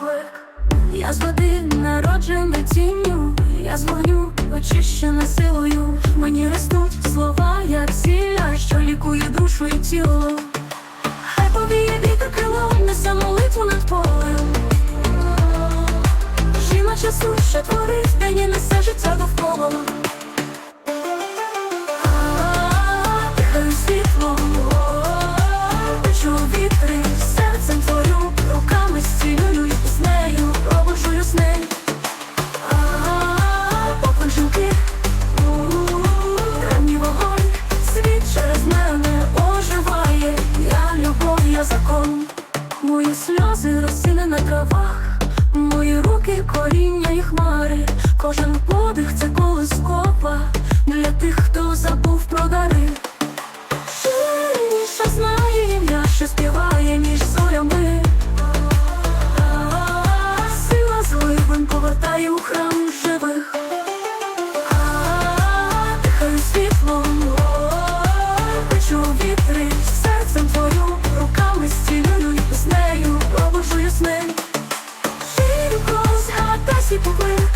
поклик, я з води народжена тінню, я з вогню очищена силою. Мені ростуть слова, як сілля, що лікує душу і тіло. Хай повіє вітер крило, несе молитву над полем. Жіноча суша творить, день не Сльози розсіли на травах, мої руки, коріння і хмари, кожен подих це колись копа для тих, хто забув про дари. Шиша знає ім'я, що співає між зорями. Сила зливим повертає у храм живих. Дихаю світлом, печу вітри. 你不会。